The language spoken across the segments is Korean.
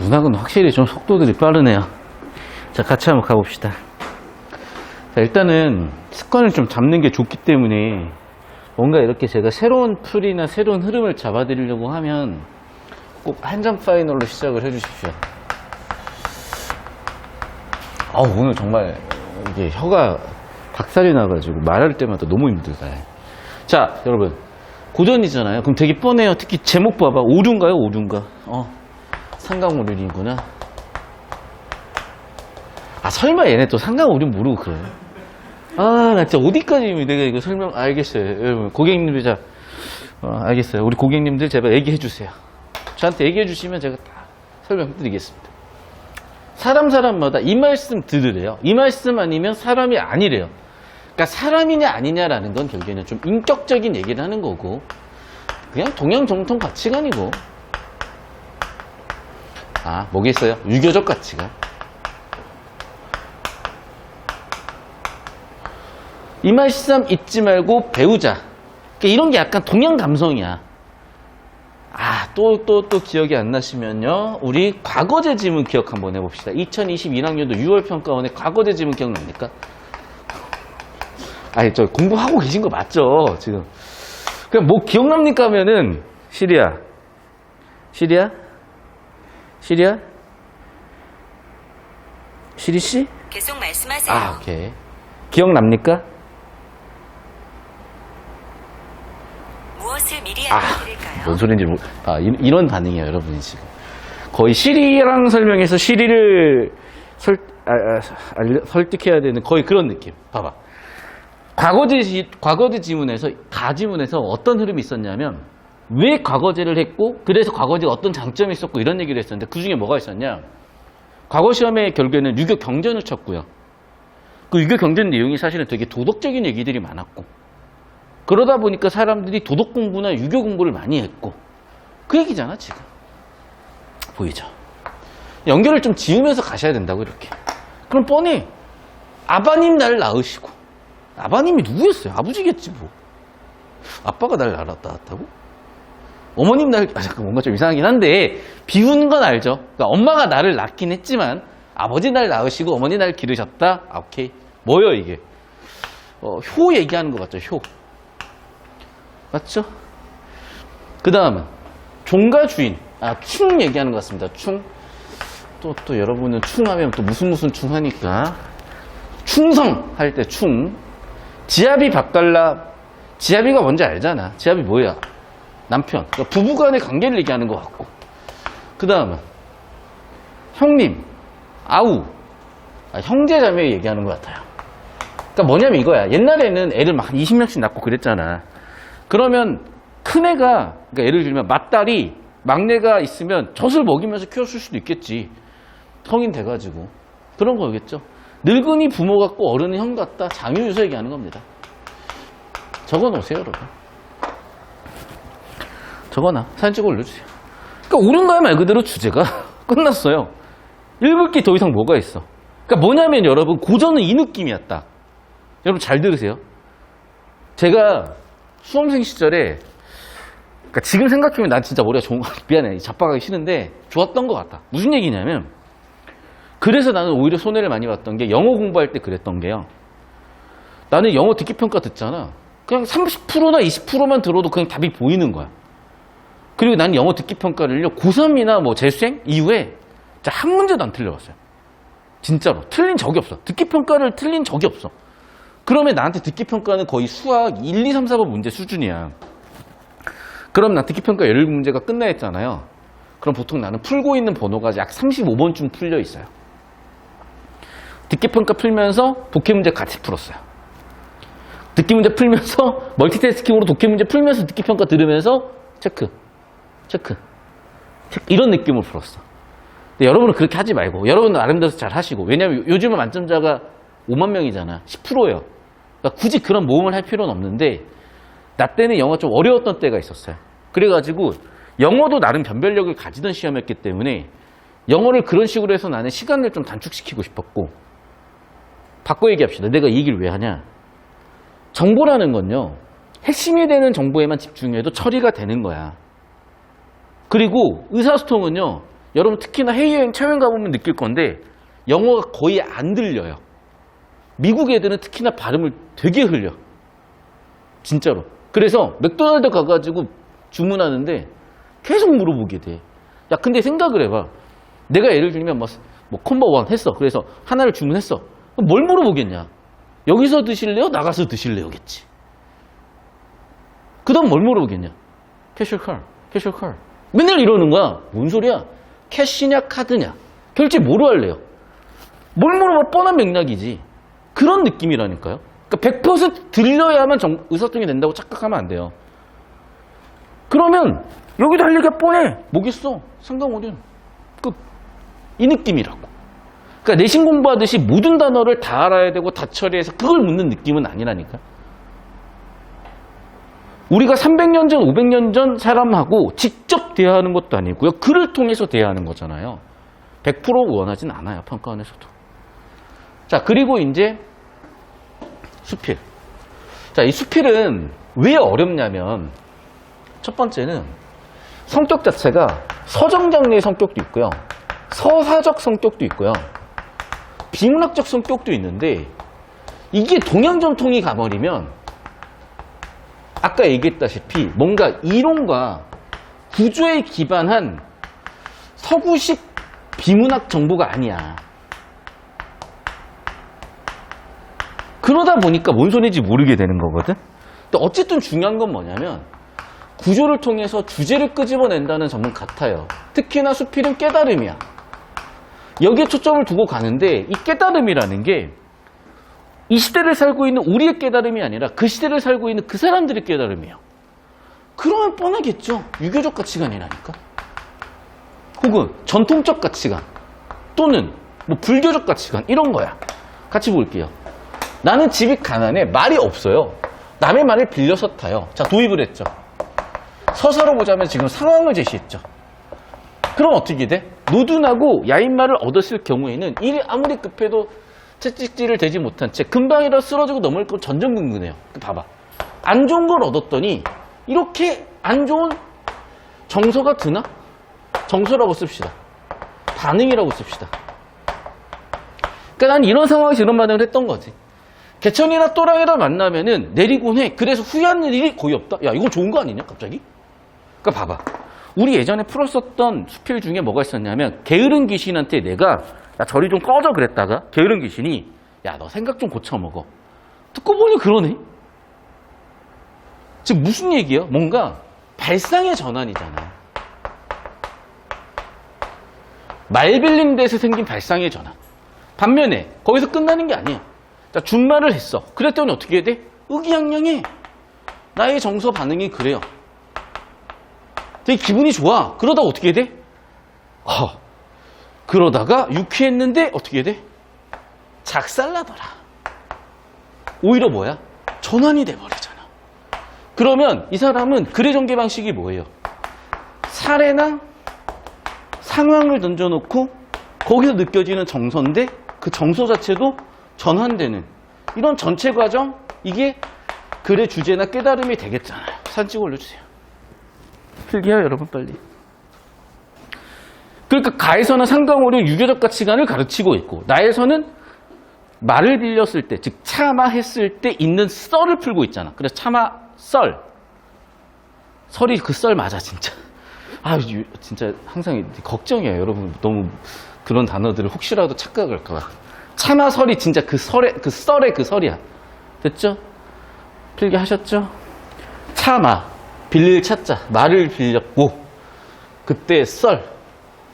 문학은 확실히 좀 속도들이 빠르네요. 자, 같이 한번 가봅시다. 자, 일단은 습관을 좀 잡는 게 좋기 때문에 뭔가 이렇게 제가 새로운 풀이나 새로운 흐름을 잡아드리려고 하면 꼭 한 점 파이널로 시작을 해주십시오. 아 오늘 정말 이게 혀가 박살이 나가지고 말할 때마다 너무 힘들다. 자, 여러분. 고전이잖아요. 그럼 되게 뻔해요. 특히 제목 봐봐. 오류인가요? 오류인가? 어. 상강오륜이구나. 아, 설마 얘네 또 상강오륜 모르고 그래. 아, 나 진짜 어디까지 내가 이거 설명, 알겠어요. 여러분, 고객님들, 자, 어, 알겠어요. 우리 고객님들 제발 얘기해 주세요. 저한테 얘기해 주시면 제가 다 설명해 드리겠습니다. 사람 사람마다 이 말씀 들으래요. 이 말씀 아니면 사람이 아니래요. 그러니까 사람이냐 아니냐라는 건 결국에는 좀 인격적인 얘기를 하는 거고 그냥 동양 정통 가치관이고 아 뭐겠어요? 유교적 가치관 이 말씀 잊지 말고 배우자 그러니까 이런 게 약간 동양 감성이야 아, 또, 또, 또 기억이 안 나시면요. 우리 과거제 지문 기억 한번 해봅시다. 2021학년도 6월 평가원의 과거제 지문 기억납니까? 아니, 저 공부하고 계신 거 맞죠? 지금. 그냥 뭐 기억납니까 하면은, 시리아. 시리아? 시리아? 시리 씨? 계속 말씀하세요. 아, 오케이. 기억납니까? 무엇을 미리 아, 알려드릴까요? 뭔 소린지 모르, 아, 이, 이런 반응이에요, 여러분이 지금. 거의 시리랑 설명해서 시리를 설, 아, 아, 설득해야 되는 거의 그런 느낌. 봐봐. 과거제, 지- 과거제 지문에서, 가지문에서 어떤 흐름이 있었냐면, 왜 과거제를 했고, 그래서 과거제가 어떤 장점이 있었고, 이런 얘기를 했었는데, 그 중에 뭐가 있었냐? 과거 시험의 결국에는 유교 경전을 쳤고요. 그 유교 경전 내용이 사실은 되게 도덕적인 얘기들이 많았고, 그러다 보니까 사람들이 도덕 공부나 유교 공부를 많이 했고 그 얘기잖아 지금. 보이죠? 연결을 좀 지으면서 가셔야 된다고 이렇게. 그럼 뻔해 아바님 날 낳으시고 아바님이 누구였어요? 아버지겠지 뭐. 아빠가 날 낳았다고 어머님 날 아, 잠깐 뭔가 좀 이상하긴 한데 비우는 건 알죠 그러니까 엄마가 나를 낳긴 했지만 아버지 날 낳으시고 어머니 날 기르셨다 아, 오케이 뭐요 이게 어, 효 얘기하는 것 같죠 효 맞죠? 그 다음은 종가 주인 아, 충 얘기하는 것 같습니다. 충. 또, 또 여러분은 충 하면 또 무슨 무슨 충 하니까. 충성 할 때 충. 지압이 바깔라. 지압이가 뭔지 알잖아. 지압이 뭐야? 남편. 그러니까 부부 간의 관계를 얘기하는 것 같고. 그 다음은 형님. 아우. 아, 형제 자매 얘기하는 것 같아요. 그러니까 뭐냐면 이거야. 옛날에는 애를 막 20명씩 낳고 그랬잖아. 그러면 큰애가, 그러니까 예를 들면 맏딸이 막내가 있으면 젖을 먹이면서 키웠을 수도 있겠지. 성인 돼가지고. 그런 거겠죠. 늙은이 부모 같고 어른이 형 같다. 장유유서 얘기하는 겁니다. 적어 놓으세요, 여러분. 적어놔. 사진 찍어 올려주세요. 그러니까 옳은가요 말 그대로 주제가 끝났어요. 읽을 게 더 이상 뭐가 있어. 그러니까 뭐냐면 여러분, 고전은 이 느낌이었다. 여러분 잘 들으세요. 제가 수험생 시절에 그러니까 지금 생각하면 난 진짜 머리가 좋은 거 미안해 자빠가기 싫은데 좋았던 것 같다 무슨 얘기냐면 그래서 나는 오히려 손해를 많이 봤던 게 영어 공부할 때 그랬던 게요 나는 영어 듣기 평가 듣잖아 그냥 30%나 20%만 들어도 그냥 답이 보이는 거야 그리고 나는 영어 듣기 평가를요 고3이나 뭐 재수생 이후에 한 문제도 안 틀려봤어요 진짜로 틀린 적이 없어 듣기 평가를 틀린 적이 없어 그러면 나한테 듣기 평가는 거의 수학 1, 2, 3, 4번 문제 수준이야. 그럼 나 듣기 평가 17문제가 끝나 있잖아요. 그럼 보통 나는 풀고 있는 번호가 약 35번쯤 풀려 있어요. 듣기 평가 풀면서 독해 문제 같이 풀었어요. 듣기 문제 풀면서 멀티태스킹으로 독해 문제 풀면서 듣기 평가 들으면서 체크, 체크, 체크 이런 느낌으로 풀었어. 근데 여러분은 그렇게 하지 말고 여러분은 나름대로 잘 하시고 왜냐면 요즘은 만점자가 5만 명이잖아. 10%예요. 그러니까 굳이 그런 모험을 할 필요는 없는데 나 때는 영어 좀 어려웠던 때가 있었어요. 그래가지고 영어도 나름 변별력을 가지던 시험이었기 때문에 영어를 그런 식으로 해서 나는 시간을 좀 단축시키고 싶었고 바꿔 얘기합시다. 내가 이 얘기를 왜 하냐? 정보라는 건요. 핵심이 되는 정보에만 집중해도 처리가 되는 거야. 그리고 의사소통은요. 여러분 특히나 해외여행 처음 가보면 느낄 건데 영어가 거의 안 들려요. 미국 애들은 특히나 발음을 되게 흘려. 진짜로. 그래서 맥도날드 가가지고 주문하는데 계속 물어보게 돼. 야, 근데 생각을 해봐. 내가 예를 들면 뭐, 뭐 콤보 원 했어. 그래서 하나를 주문했어. 뭘 물어보겠냐? 여기서 드실래요? 나가서 드실래요?겠지. 그 다음 뭘 물어보겠냐? 캐셔칼, 캐셔칼. 맨날 이러는 거야. 뭔 소리야? 캐시냐, 카드냐? 결제 뭐로 할래요? 뭘 물어봐 뻔한 맥락이지. 그런 느낌이라니까요. 그러니까 100% 들려야만 정- 의사소통이 된다고 착각하면 안 돼요. 그러면 여기도 할 얘기가 뻔해. 뭐겠어? 상강어린 끝. 이 느낌이라고. 그러니까 내신 공부하듯이 모든 단어를 다 알아야 되고 다 처리해서 그걸 묻는 느낌은 아니라니까. 우리가 300년 전, 500년 전 사람하고 직접 대화하는 것도 아니고요. 글을 통해서 대화하는 거잖아요. 100% 원하진 않아요. 평가원에서도. 자, 그리고 이제 수필. 자, 이 수필은 왜 어렵냐면 첫 번째는 성격 자체가 서정장르의 성격도 있고요. 서사적 성격도 있고요. 비문학적 성격도 있는데 이게 동양 전통이 가버리면 아까 얘기했다시피 뭔가 이론과 구조에 기반한 서구식 비문학 정보가 아니야. 그러다 보니까 뭔 소리인지 모르게 되는 거거든. 근데 어쨌든 중요한 건 뭐냐면 구조를 통해서 주제를 끄집어낸다는 점은 같아요. 특히나 수필은 깨달음이야. 여기에 초점을 두고 가는데 이 깨달음이라는 게 이 시대를 살고 있는 우리의 깨달음이 아니라 그 시대를 살고 있는 그 사람들의 깨달음이에요. 그러면 뻔하겠죠. 유교적 가치관이라니까. 혹은 전통적 가치관 또는 뭐 불교적 가치관 이런 거야. 같이 볼게요. 나는 집이 가난해 말이 없어요. 남의 말을 빌려서 타요. 자 도입을 했죠. 서사로 보자면 지금 상황을 제시했죠. 그럼 어떻게 돼? 노둔하고 야인말을 얻었을 경우에는 일이 아무리 급해도 채찍질을 대지 못한 채 금방이라 쓰러지고 건 전전긍긍해요. 그 봐봐. 안 좋은 걸 얻었더니 이렇게 안 좋은 정서가 드나? 정서라고 씁시다. 반응이라고 씁시다. 그러니까 난 이런 상황에서 이런 반응을 했던 거지. 개천이나 또랑이랑 만나면은 내리곤 해. 그래서 후회하는 일이 거의 없다. 야, 이건 좋은 거 아니냐, 갑자기? 그러니까 봐봐. 우리 예전에 풀었었던 수필 중에 뭐가 있었냐면 게으른 귀신한테 내가 야 저리 좀 꺼져 그랬다가 게으른 귀신이 야 너 생각 좀 고쳐 먹어. 듣고 보니 그러네. 지금 무슨 얘기예요? 뭔가 발상의 전환이잖아요. 말 빌린 데서 생긴 발상의 전환. 반면에 거기서 끝나는 게 아니에요. 자, 준말을 했어. 그랬더니 어떻게 해야 돼? 의기양양해. 나의 정서 반응이 그래요. 되게 기분이 좋아. 그러다 어떻게 돼? 어, 그러다가 유쾌했는데 어떻게 돼? 작살나더라. 오히려 뭐야? 전환이 돼버리잖아. 그러면 이 사람은 글의 전개 방식이 뭐예요? 사례나 상황을 던져놓고 거기서 느껴지는 정서인데 그 정서 자체도 전환되는 이런 전체 과정 이게 글의 주제나 깨달음이 되겠잖아요. 사진 찍어 올려주세요. 필기해요 여러분 빨리. 그러니까 가에서는 상강어류 유교적 가치관을 가르치고 있고 나에서는 말을 빌렸을 때, 즉 참아했을 때 있는 썰을 풀고 있잖아. 그래서 참아 썰. 설이 그 썰 맞아 진짜. 아 유- 진짜 항상 걱정이에요 여러분 너무 그런 단어들을 혹시라도 착각할까 봐. 참아 설이 진짜 그 설의 그 썰의 그 설이야. 됐죠? 필기 하셨죠? 참아 빌릴 찾자 말을 빌렸고 그때 썰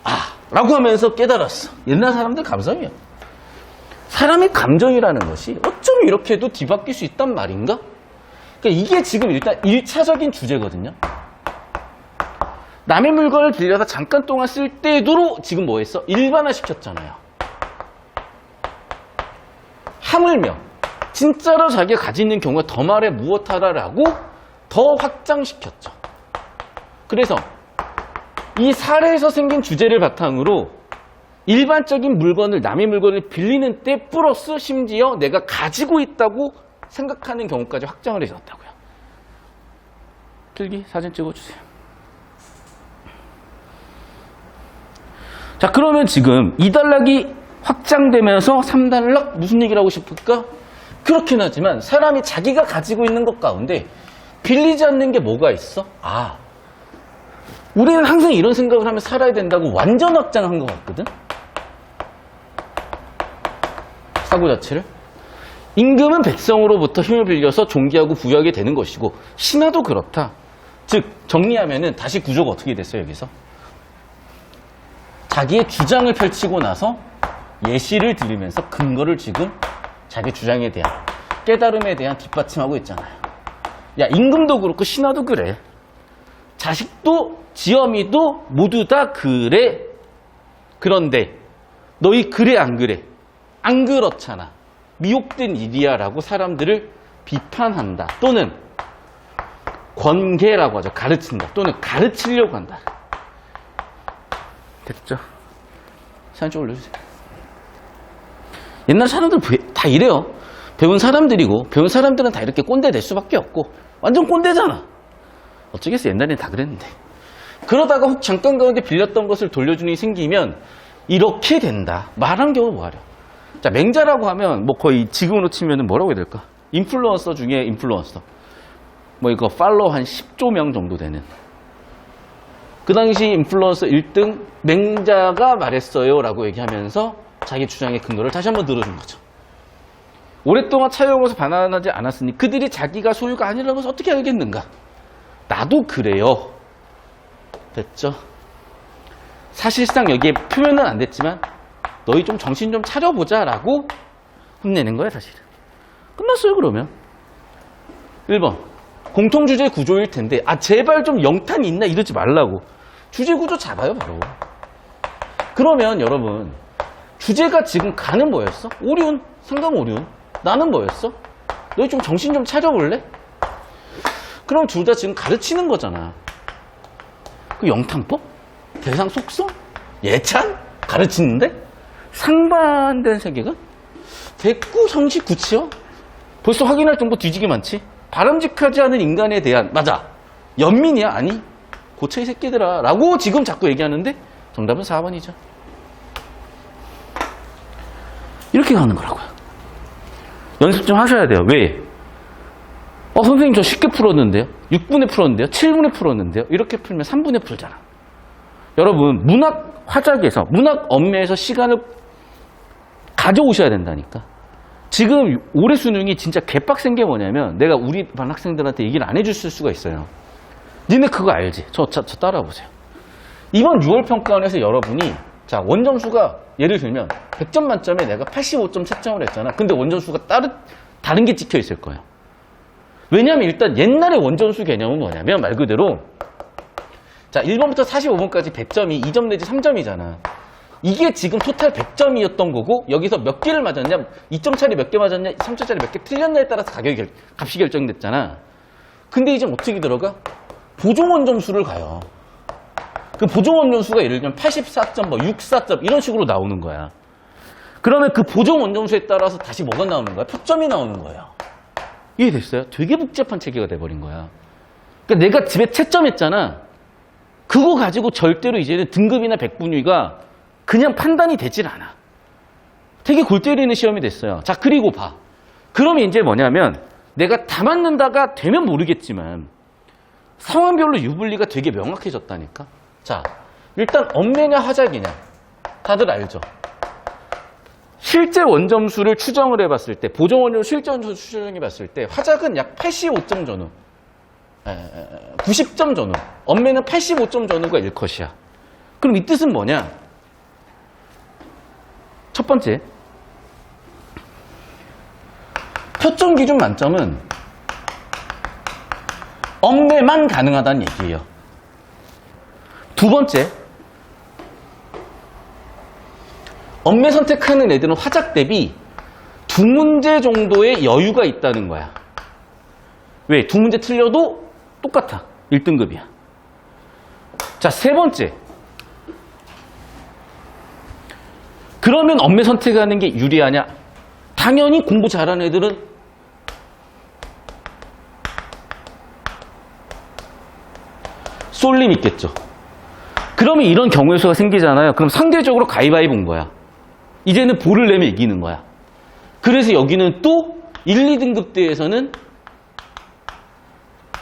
아, 라고 하면서 깨달았어. 옛날 사람들 감성이야. 사람의 감정이라는 것이 어쩜 이렇게도 뒤바뀔 수 있단 말인가? 그러니까 이게 지금 일단 1차적인 주제거든요. 남의 물건을 빌려서 잠깐 동안 쓸 때도 지금 뭐 했어? 일반화 시켰잖아요. 하물며 진짜로 자기가 가지고 있는 경우가 더 말해 무엇하라라고 더 확장시켰죠. 그래서 이 사례에서 생긴 주제를 바탕으로 일반적인 물건을 남의 물건을 빌리는 때 플러스 심지어 내가 가지고 있다고 생각하는 경우까지 확장을 해줬다고요. 필기 사진 찍어주세요. 자, 그러면 지금 2단락이 확장되면서 3단락 무슨 얘기를 하고 싶을까? 그렇긴 하지만 사람이 자기가 가지고 있는 것 가운데 빌리지 않는 게 뭐가 있어? 아, 우리는 항상 이런 생각을 하면 살아야 된다고 완전 확장한 것 같거든? 사고 자체를. 임금은 백성으로부터 힘을 빌려서 존귀하고 부유하게 되는 것이고, 신하도 그렇다. 즉, 정리하면은 다시 구조가 어떻게 됐어요, 여기서? 자기의 주장을 펼치고 나서 예시를 들으면서 근거를 지금 자기 주장에 대한 깨달음에 대한 뒷받침하고 있잖아요. 야, 임금도 그렇고 신하도 그래. 자식도 지엄이도 모두 다 그래. 그런데 너희 그래 안 그래? 안 그렇잖아. 미혹된 일이야 라고 사람들을 비판한다. 또는 권계라고 하죠. 가르친다. 또는 가르치려고 한다. 됐죠? 사진 좀 올려주세요. 옛날 사람들 배- 다 이래요. 배운 사람들이고 배운 사람들은 다 이렇게 꼰대 될 수밖에 없고 완전 꼰대잖아. 어쩌겠어 옛날엔 다 그랬는데. 그러다가 혹 잠깐 가운데 빌렸던 것을 돌려주는 일이 생기면 이렇게 된다. 말한 경우 뭐하려. 자 맹자라고 하면 뭐 거의 지금으로 치면 뭐라고 해야 될까? 인플루언서 중에 인플루언서. 뭐 이거 팔로우 한 10조 명 정도 되는. 그 당시 인플루언서 1등 맹자가 말했어요 라고 얘기하면서 자기 주장의 근거를 다시 한번 들어준 거죠. 오랫동안 차여오면서 반환하지 않았으니 그들이 자기가 소유가 아니라는 것을 어떻게 알겠는가? 나도 그래요. 됐죠? 사실상 여기에 표현은 안 됐지만 너희 좀 정신 좀 차려보자 라고 혼내는 거야 사실은. 끝났어요 그러면. 1번 공통주제 구조일 텐데 아 제발 좀 영탄 있나 이러지 말라고. 주제 구조 잡아요 바로. 그러면 여러분 주제가 지금 가는 뭐였어? 오륜, 상강 오륜. 나는 뭐였어? 너희 좀 정신 좀 차려볼래? 그럼 둘 다 지금 가르치는 거잖아. 그 영탕법? 대상 속성? 예찬? 가르치는데? 상반된 세계관? 대꾸 성식 구치요? 벌써 확인할 정도 뒤지기 많지? 바람직하지 않은 인간에 대한, 맞아. 연민이야? 아니. 고쳐 이 새끼들아. 라고 지금 자꾸 얘기하는데 정답은 4번이죠. 이렇게 가는 거라고요. 연습 좀 하셔야 돼요. 왜? 어, 선생님 저 쉽게 풀었는데요? 6분에 풀었는데요? 7분에 풀었는데요? 이렇게 풀면 3분에 풀잖아. 여러분, 문학 화작에서, 문학 엄매에서 시간을 가져오셔야 된다니까. 지금 올해 수능이 진짜 개빡센 게 뭐냐면 내가 우리 반 학생들한테 얘기를 안 해줄 수가 있어요. 니네 그거 알지? 저, 저, 저 따라보세요. 이번 6월 평가원에서 여러분이 자 원점수가 예를 들면 100점 만점에 내가 85점 채점을 했잖아. 근데 원점수가 다른 다른 게 찍혀 있을 거예요. 왜냐하면 일단 옛날에 원점수 개념은 뭐냐면 말 그대로 자 1번부터 45번까지 100점이 2점 내지 3점이잖아. 이게 지금 토탈 100점이었던 거고 여기서 몇 개를 맞았냐 2점짜리 몇 개 맞았냐 3점짜리 몇 개 틀렸냐에 따라서 가격이 결- 값이 결정됐잖아. 근데 이제 어떻게 들어가? 보종원 점수를 가요. 그 보종원 점수가 예를 들면 84점, 뭐 64점 이런 식으로 나오는 거야. 그러면 그 보종원 점수에 따라서 다시 뭐가 나오는 거야? 표점이 나오는 거예요. 이해됐어요? 되게 복잡한 체계가 돼버린 거야. 그러니까 내가 집에 채점했잖아. 그거 가지고 절대로 이제는 등급이나 백분위가 그냥 판단이 되질 않아. 되게 골 때리는 시험이 됐어요. 자, 그리고 봐. 그러면 이제 뭐냐면 내가 다 맞는다가 되면 모르겠지만 상황별로 유불리가 되게 명확해졌다니까. 자, 일단 엄매냐 하작이냐. 다들 알죠? 실제 원점수를 추정을 해봤을 때, 보정 원점 실제 원점수 추정해봤을 때, 화작은 약 85점 전후, 에, 에, 90점 전후, 엄매는 85점 전후가 1컷이야. 그럼 이 뜻은 뭐냐? 첫 번째, 표점 기준 만점은 엄매만 가능하다는 얘기예요. 두 번째, 엄매 선택하는 애들은 화작 대비 두 문제 정도의 여유가 있다는 거야. 왜? 두 문제 틀려도 똑같아. 1등급이야. 자, 세 번째. 그러면 엄매 선택하는 게 유리하냐? 당연히 공부 잘하는 애들은 쏠림 있겠죠. 그러면 이런 경우의 수가 생기잖아요. 그럼 상대적으로 가위바위보 본 거야. 이제는 볼을 내면 이기는 거야. 그래서 여기는 또 1, 2등급 대에서는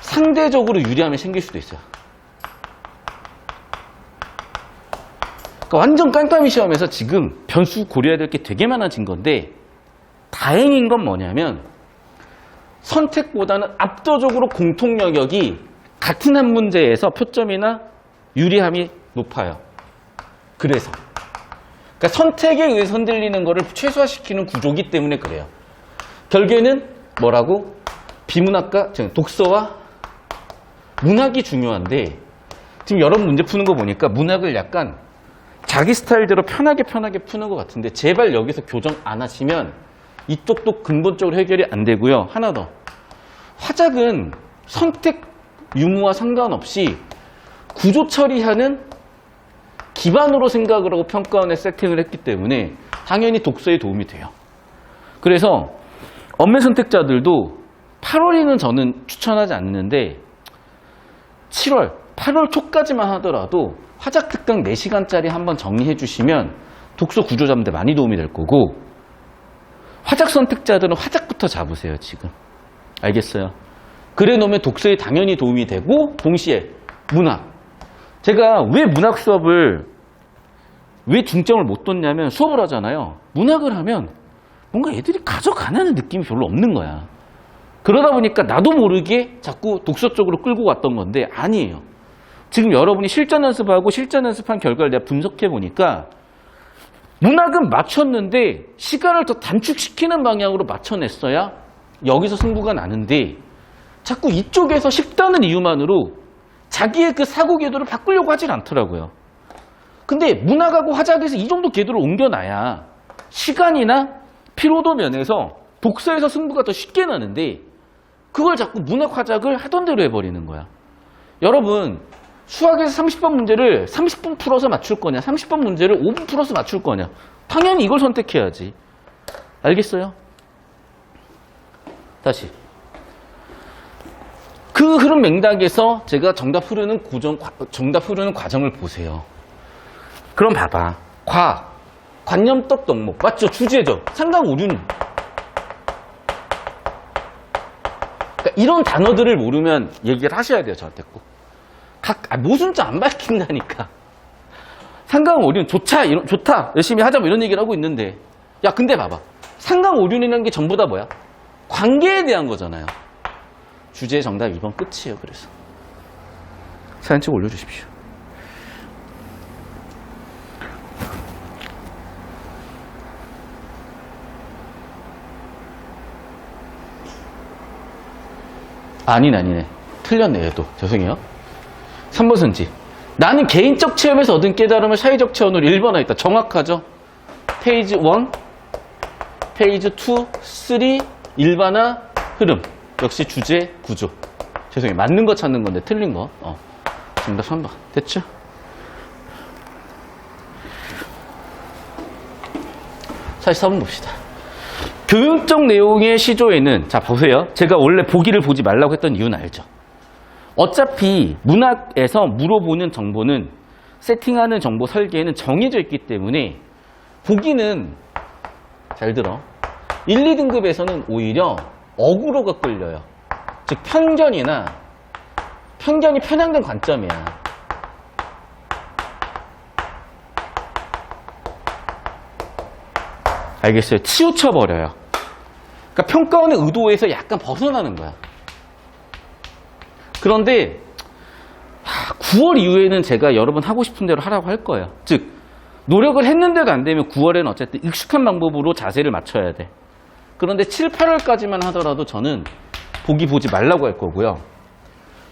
상대적으로 유리함이 생길 수도 있어요. 그러니까 완전 깜깜이 시험에서 지금 변수 고려해야 될 게 되게 많아진 건데 다행인 건 뭐냐면 선택보다는 압도적으로 공통 영역이 같은 한 문제에서 표점이나 유리함이 높아요. 그래서 그러니까 선택에 의해서 흔들리는 거를 최소화시키는 구조기 때문에 그래요. 결국에는 뭐라고? 비문학과, 즉, 독서와 문학이 중요한데 지금 여러분 문제 푸는 거 보니까 문학을 약간 자기 스타일대로 편하게 편하게 푸는 것 같은데 제발 여기서 교정 안 하시면 이쪽도 근본적으로 해결이 안 되고요. 하나 더. 화작은 선택 유무와 상관없이 구조 처리하는 기반으로 생각을 하고 평가원에 세팅을 했기 때문에 당연히 독서에 도움이 돼요. 그래서 엄매 선택자들도 8월에는 저는 추천하지 않는데 7월, 8월 초까지만 하더라도 화작 특강 4시간짜리 한번 정리해 주시면 독서 구조 잡는 데 많이 도움이 될 거고 화작 선택자들은 화작부터 잡으세요, 지금. 알겠어요? 그래 놓으면 독서에 당연히 도움이 되고 동시에 문학. 제가 왜 문학 수업을 왜 중점을 못 뒀냐면 수업을 하잖아요. 문학을 하면 뭔가 애들이 가져가는 느낌이 별로 없는 거야. 그러다 보니까 나도 모르게 자꾸 독서 쪽으로 끌고 왔던 건데 아니에요. 지금 여러분이 실전 연습하고 실전 연습한 결과를 내가 분석해 보니까 문학은 맞췄는데 시간을 더 단축시키는 방향으로 맞춰냈어야 여기서 승부가 나는데 자꾸 이쪽에서 쉽다는 이유만으로 자기의 그 사고 궤도를 바꾸려고 하질 않더라고요. 근데 문학하고 화작에서 이 정도 궤도를 옮겨놔야 시간이나 피로도 면에서 독서에서 승부가 더 쉽게 나는데 그걸 자꾸 문학 화작을 하던 대로 해버리는 거야. 여러분 수학에서 30번 문제를 30분 풀어서 맞출 거냐 30번 문제를 5분 풀어서 맞출 거냐 당연히 이걸 선택해야지 알겠어요? 다시 그 흐름 맥락에서 제가 정답 흐르는 고정 정답 흐르는 과정을 보세요 그럼 봐봐 과학 관념법 덕목 맞죠 주제죠 상강 오류는 그러니까 이런 단어들을 모르면 얘기를 하셔야 돼요 저한테 꼭 각, 아, 모순자 안 밝힌다니까. 상강 오륜 좋다, 이런, 좋다, 열심히 하자, 뭐 이런 얘기를 하고 있는데. 야, 근데 봐봐. 상강 오륜이라는 게 전부 다 뭐야? 관계에 대한 거잖아요. 주제 정답 2번 끝이에요, 그래서. 사진 찍어 올려주십시오. 아니네, 아니네. 틀렸네, 얘도. 죄송해요. 3번 선지. 나는 개인적 체험에서 얻은 깨달음을 사회적 체험으로 1번 하겠다. 정확하죠? 페이지 1, 페이지 2, 3, 일반화, 흐름. 역시 주제, 구조. 죄송해요. 맞는 거 찾는 건데 틀린 거. 어. 정답 3번. 됐죠? 사실 4번 봅시다. 교육적 내용의 시조에는, 자, 보세요. 제가 원래 보기를 보지 말라고 했던 이유는 알죠? 어차피 문학에서 물어보는 정보는 세팅하는 정보 설계에는 정해져 있기 때문에 보기는 잘 들어 1, 2등급에서는 오히려 어구로가 끌려요. 즉 편견이나 편견이 편향된 관점이야. 알겠어요? 치우쳐 버려요. 그러니까 평가원의 의도에서 약간 벗어나는 거야. 그런데 9월 이후에는 제가 여러분 하고 싶은 대로 하라고 할 거예요. 즉 노력을 했는데도 안 되면 9월에는 어쨌든 익숙한 방법으로 자세를 맞춰야 돼. 그런데 7, 8월까지만 하더라도 저는 보기 보지 말라고 할 거고요.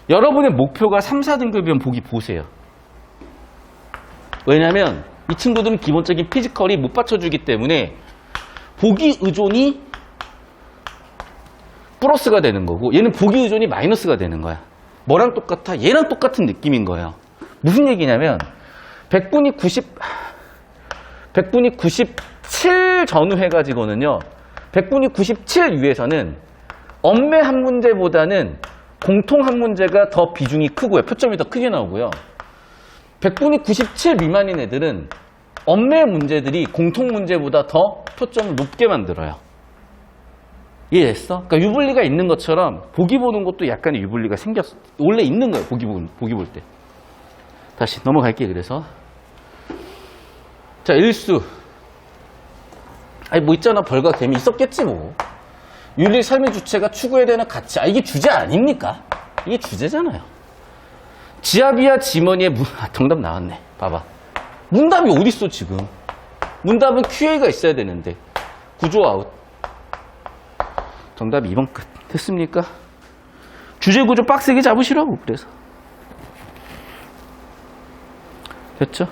여러분의 목표가 3, 4등급이면 보기 보세요. 왜냐하면 이 친구들은 기본적인 피지컬이 못 받쳐주기 때문에 보기 의존이 플러스가 되는 거고 얘는 보기 의존이 마이너스가 되는 거야. 뭐랑 똑같아? 얘랑 똑같은 느낌인 거예요. 무슨 얘기냐면 100분이 90 100분이 97 전후 해가지고는요. 100분이 97 위에서는 엄매 한 문제보다는 공통 한 문제가 더 비중이 크고요. 표점이 더 크게 나오고요. 백분위 97 미만인 애들은 엄매 문제들이 공통 문제보다 더 표점을 높게 만들어요. 이해했어? 그러니까 유불리가 있는 것처럼 보기 보는 것도 약간의 유불리가 생겼어. 원래 있는 거예요. 보기, 보, 보기 볼 때. 다시 넘어갈게 그래서. 자, 일수. 아니 뭐 있잖아 벌과 개미 있었겠지 뭐. 윤리 삶의 주체가 추구해야 되는 가치. 아 이게 주제 아닙니까? 이게 주제잖아요. 지압이야 지머니의 문, 아, 정답 나왔네. 봐봐. 문답이 어딨어 지금. 문답은 QA가 있어야 되는데. 구조 아웃. 정답 2번 끝. 됐습니까? 주제 구조 빡세게 잡으시라고 그래서. 됐죠?